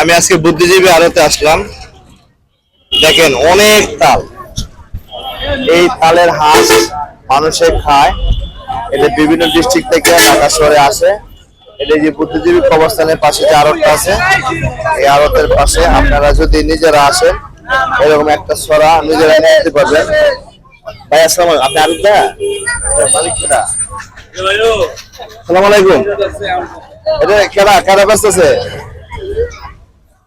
আমি আজকে বুদ্ধিজীবী আড়তে আসলাম। দেখেন অনেক তাল। এই তালের হাঁস মানুষে খায়। এটা বিভিন্ন ডিস্ট্রিক্ট থেকে ঢাকা শহরে আসে। এটা যে বুদ্ধিজীবী কবরস্থানের পাশে যে আড়তটা আছে এই আড়তের পাশে আপনারা যদি নিজেরা আসেন এরকম একটা সরা নিজেরা নিয়ে যেতে পারবেন। ভাই আসসালাম আপনি আরেকটা মালিক সালাম আলাইকুম। এটা কেনা কেনা ব্যস্ত আছে?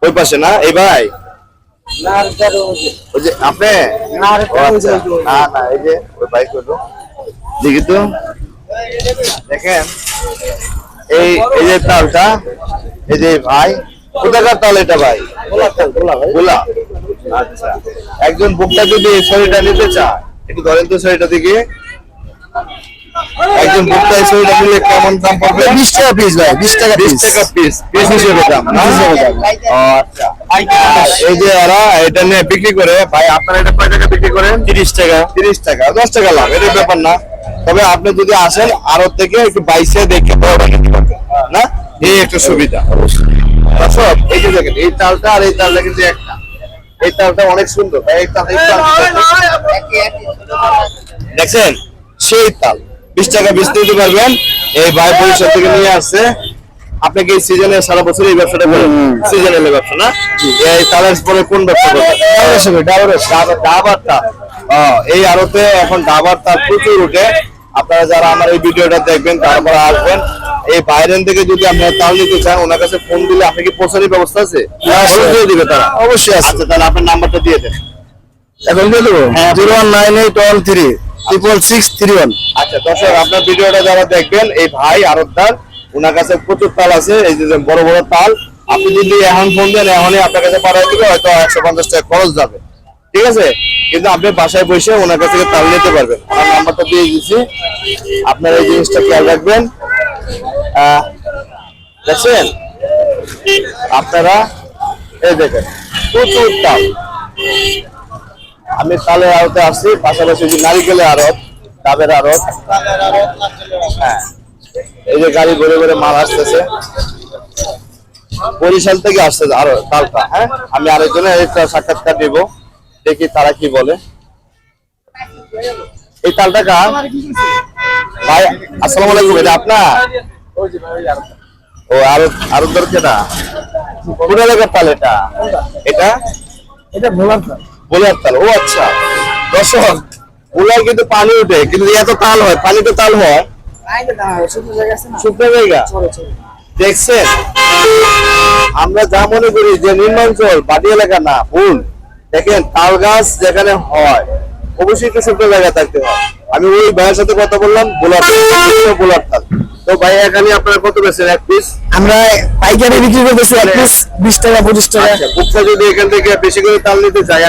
ওই পাশে না? এই ভাই? ওই যে। আপনি? আচ্ছা। না না এই যে ওই বাইক হলো দেখি তো। দেখেন। এই এই যে তালটা এই যে ভাই। কোথাকার তাল এটা ভাই? গোলা আচ্ছা। একজন বুকটা যদি শরীরটা নিতে চায়। একটু ধরেন তো শরীরটা দিকে। একজন এই শরীরটা নিলে কেমন দাম পড়বে বিশ টাকা পিস ভাই বিশ টাকা বিশ টাকা পিস পিস হিসেবে দাম না? ও, আচ্ছা এই যে ওরা এটা নিয়ে বিক্রি করে ভাই আপনারা এটা কয় টাকা বিক্রি করেন তিরিশ টাকা তিরিশ টাকা দশ টাকা লাভ এটা ব্যাপার না তবে আপনি যদি আসেন আরও থেকে একটু বাইসে দেখে নিতে পারবেন না এই একটা সুবিধা দর্শক এই যে দেখেন এই তালটা আর এই তালটা কিন্তু একটা এই তালটা অনেক সুন্দর এই তাল দেখছেন সেই তাল বিশ টাকা বিশ দিতে পারবেন। এই ভাই পরিষদ থেকে নিয়ে আসছে। আপনাকে এই সিজনে সারা বছর এই ব্যবসাটা করেন? সিজনাল ব্যবসা না? এই তালের পরে কোন ব্যবসা করবেন? ডাবার ডাবারটা এই আড়তে এখন ডাবার তার প্রচুর উঠে। আপনারা যারা আমার এই ভিডিওটা দেখবেন তারপরে আসবেন। এই বাইরেন থেকে যদি আপনারা তাল নিতে চান ওনার কাছে ফোন দিলে আপনি কি পৌঁছানোর ব্যবস্থা আছে? দিয়ে দিবে তারা। অবশ্যই আছে। আচ্ছা তাহলে আপনার নাম্বারটা দিয়ে দেন। এখন দিয়ে দেবো? Zero one nine eight one three. Triple six three one আচ্ছা দর্শক, আপনার ভিডিওটা যারা দেখবেন, এই ভাই আরবদার ওনার কাছে প্রচুর তাল আছে, এই যে বড় বড় তাল, আপনি যদি এখন ফোন দেন, এখনই আপনার কাছে পাঠাই দিবে হয়তো একশো পঞ্চাশ টাকা খরচ যাবে। ঠিক আছে? কিন্তু আপনি বাসায় বসে ওনার কাছ থেকে তাল নিতে পারবেন। আমার নাম্বারটা দিয়ে দিচ্ছি। আপনারা এই জিনিসটা খেয়াল রাখবেন। দেখছেন? আপনারা, এই দেখেন, প্রচুর তাল। আমি তালের আড়তে আসছি, পাশাপাশি যে নারিকেলের আড়ত, ডাবের আড়ত। হ্যাঁ এই যে গাড়ি ঘুরে ঘুরে মাল আসতেছে। বরিশাল থেকে আসছে আরও তালটা হ্যাঁ? আমি আরেকজনের সাক্ষাৎকার দিব দেখি তারা কি বলে। এই তালটা কার? ভাই, আসসালামু আলাইকুম, এটা আপনার? ও, আরও আরও দর কেনা কোন এলাকার তাল এটা? এটা? এটা ভোলার তাল। বোলার তাল। ও আচ্ছা। দর্শক বোলার কিন্তু পানি উঠে কিন্তু এত তাল হয় পানিতে তাল হয়। শুকনো জায়গা দেখছেন? আমরা যা মনে করি যে নিম্নাঞ্চল বাড়ি এলাকা না ভুল। দেখেন তাল গাছ যেখানে হয় অবশ্যই একটু শুকনো জায়গা থাকতে হয়। আমি ওই ভাইয়ের সাথে কথা বললাম বোলার তাল, বোলার তাল। তো ভাই এখানে আপনারা কত এক পিস আমরা পাইকারি বিক্রি করতেছি এক পিস বিশ টাকা পঁচিশ টাকা। আচ্ছা যদি এখান থেকে বেশি করে তাল নিতে চাই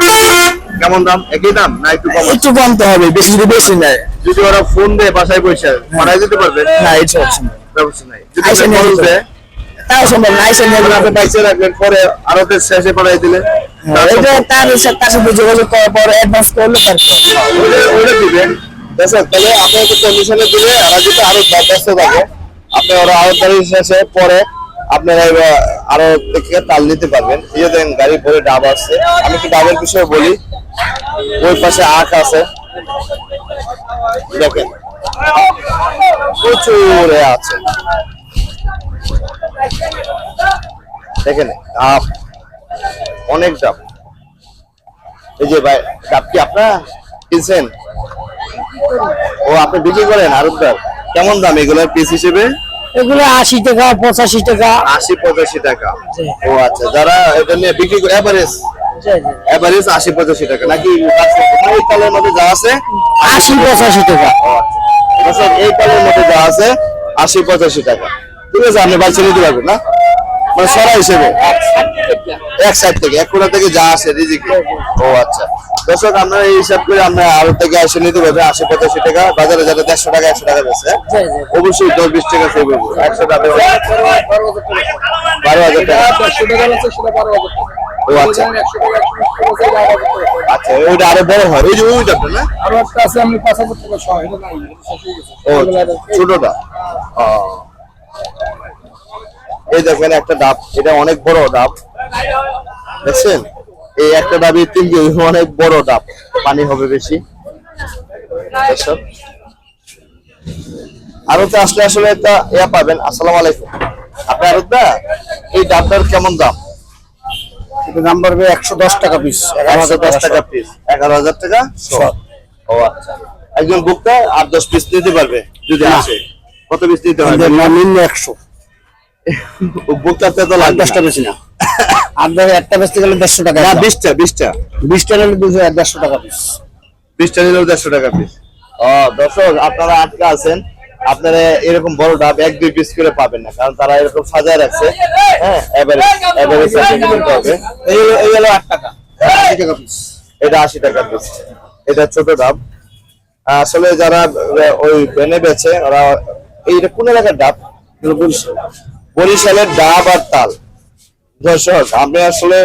কেমন দাম? একই দাম না একটু কম? একটু কমতে হবে বেশি যদি বেশি নেয়। যদি ওরা ফোন দেয় বাসায় বসে পাঠাই দিতে পারবে? না এটা হচ্ছে ব্যবস্থা নাই। যদি দেয়, তাও সম্ভব না আপনি রাখবেন পরে আরও শেষে পাঠাই দিলে হ্যাঁ, এটা তার সাথে যোগাযোগ করার পর অ্যাডভান্স করলে তারপর ওটা ওটা দিবেন। দেখছেন তাহলে আপনাকে কন্ডিশনে দিলে ওরা যদি আরও ব্যস্ত থাকে আপনি ওরা আরও গাড়ি শেষে পরে আপনারা আরও থেকে তাল নিতে পারবেন। এই যে গাড়ি ভরে ডাব আসছে। আমি একটু ডাবের বিষয়ে বলি। ওই পাশে আখ আছে। দেখেন, প্রচুর আছে। দেখেন, ডাব। অনেক ডাব। এই যে ভাই, ডাব কি আপনার কিনছেন? ও আপনি বিক্রি করেন আরবদার? কেমন দাম এগুলোর পিস হিসেবে? এগুলো আশি টাকা পঁচাশি টাকা। আশি পঁচাশি টাকা। ও আচ্ছা যারা এটা নিয়ে বিক্রি করে এভারেজ এভারেজ আশি পঁচাশি টাকা। নাকি এই কালের মধ্যে যা আছে আশি পঁচাশি টাকা। ও আচ্ছা। এই কালের মধ্যে যা আছে আশি পঁচাশি টাকা। ঠিক আছে আপনি বাচ্চা নিতে পারবেন না? মানে সরা হিসেবে? এক সাইড থেকে এক কোণা থেকে যা আসে রিজিকে। ও আচ্ছা। দর্শক আমরা এই হিসাব করে আমরা আরও থেকে এসে নিতে পারবে। আশি পঁচাশি টাকা বাজারে যাতে দেড়শো টাকা একশো টাকা বেছে। অবশ্যই দশ বিশ টাকা সেভ হব একশো টাকা বারো হাজার টাকা। ও আচ্ছা। আচ্ছা ওইটা আরও বড় হয়। ওই যে ওই না? আরও একটা আছে আমি পাঁচ হাজার টাকা সহ এটা নাই এটা শেষ গেছে ও। ছোটটা এই দেখেন একটা ডাব। এটা অনেক বড় ডাব। দেখছেন? এই একটা ডাবই তিন কেজি অনেক বড় ডাব পানি হবে বেশি। আরতে আসলে আসলে একটা ইয়া পাবেন আসসালামু আলাইকুম। আপনি আরতদা এই ডাবটার কেমন দাম? দাম পড়বে একশো দশ টাকা পিস এগারো হাজার দশ টাকা পিস এগারো হাজার টাকা? ও আচ্ছা। একজন বুকটা আট দশ পিস নিতে পারবে যদি। আসে। কত পিস নিতে পারবে? নিম্ন একশো। বুকটাতে তো আট দশটা। বেশি না। আর ধরো একটা বেচতে গেলে দেড়শো টাকা না। বিশটা বিশটা। বিশটা নিলে দুশো দেড়শো টাকা পিস বিশটা নিলেও দেড়শো টাকা পিস ও দর্শক আপনারা আটকে আছেন। আপনারা এরকম বড় ডাব এক দুই পিস করে পাবেন না কারণ তারা এরকম সাজায় রাখছে। হ্যাঁ এবারে হবে। এই এই হলো আট টাকা। আশি টাকা পিস এটা আশি টাকা পিস এটা ছোট ডাব। আসলে যারা ওই বেনে বেচে ওরা এইটা কোন এলাকার ডাব? বরিশালের ডাব আর তাল। দর্শক আমি আসলে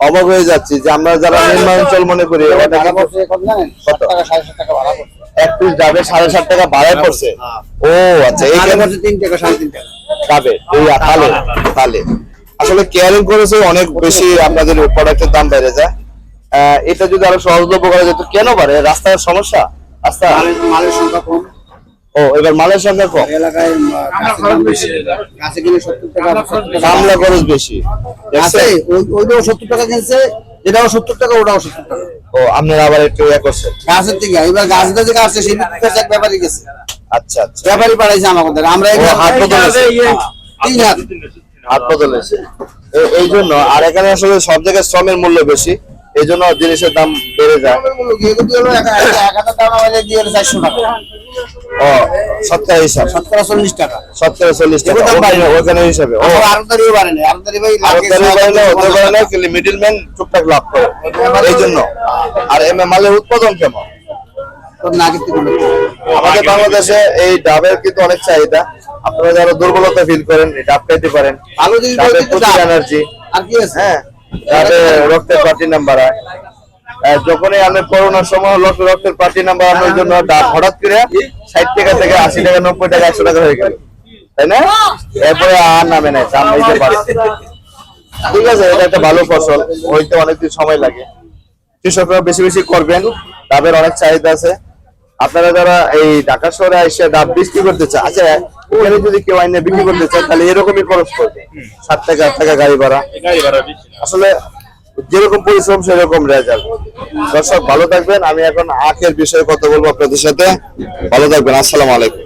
অবাক হয়ে যাচ্ছি যে আমরা যারা নির্মাঞ্চল মনে করি ভাড়া টাকা এক পিস ডাবে সাড়ে সাত টাকা ভাড়ায় পড়ছে। ও আচ্ছা এইখানে তিন টাকা সাড়ে তিন টাকা। ডাবে এই তালে তালে আসলে কেয়ারিং করেছে অনেক বেশি আপনাদের প্রোডাক্টের দাম বেড়ে যায়। আহ, এটা যদি আরও সহজলভ্য করা যেত কেন পারে রাস্তার সমস্যা? রাস্তা মালের সংখ্যা কম। ও এবার মালের সংখ্যা কম এলাকায় গাছে কিনে সত্তর টাকা কামলা খরচ বেশি। আছে ওই- ওইটাও সত্তর টাকা কিনছে এটাও সত্তর টাকা ওটাও সত্তর টাকা। ও আপনারা আবার একটু ইয়ে করছেন। গাছের থেকে এবার গাছটা যে গাছে সেই এক ব্যাপারই গেছে। আচ্ছা আচ্ছা। ব্যাপারই পাঠাইছে আমাদের আমরা হাত বদলেছে। হ্যাঁ, তিন হাত। হাত বদলেছে। এই জন্য আর এখানে আসলে সব জায়গায় শ্রমের মূল্য বেশি। এই জন্য জিনিসের দাম বেড়ে যায়। ও হিসাব। চল্লিশ টাকা। চল্লিশ টাকা। ওখানে- হিসাবে। মিডলম্যান টুকটাক লাভ করে। এই জন্য আর এম মালের উৎপাদন কেমন? আমাদের বাংলাদেশে এই ডাবের কিন্তু অনেক চাহিদা। আপনারা যারা দুর্বলতা ফিল করেন ডাব খাইতে পারেন। এনার্জি আর কি আছে? হ্যাঁ। রক্তের পার্টি নাম্বার যখনই আমি করোনার সময় রক্ত- রক্তের পার্টি নাম্বার আনার জন্য হঠাৎ করে ষাট টাকা থেকে আশি টাকা, নব্বই টাকা, একশো টাকা হয়ে গেল। তাই না? এরপরে আর নামে নাই ঠিক আছে, এটা একটা ভালো ফসল, হইতে অনেকদিন সময় লাগে। কৃষকরা বেশি বেশি করবেন, তাদের অনেক চাহিদা আছে। আপনারা যারা এই ঢাকা শহরে এসে ডাব বৃষ্টি করতে চান আচ্ছা এখানে যদি কেউ আইনে বিক্রি করতে চান, তাহলে এরকমই খরচ করবে সাত টাকা, আট টাকা গাড়ি ভাড়া। আসলে যেরকম পরিশ্রম, সেরকম রেজাল্ট। দর্শক, ভালো থাকবেন। আমি এখন আখের বিষয়ে কথা বলব আপনাদের সাথে। ভালো থাকবেন। আসসালামু আলাইকুম।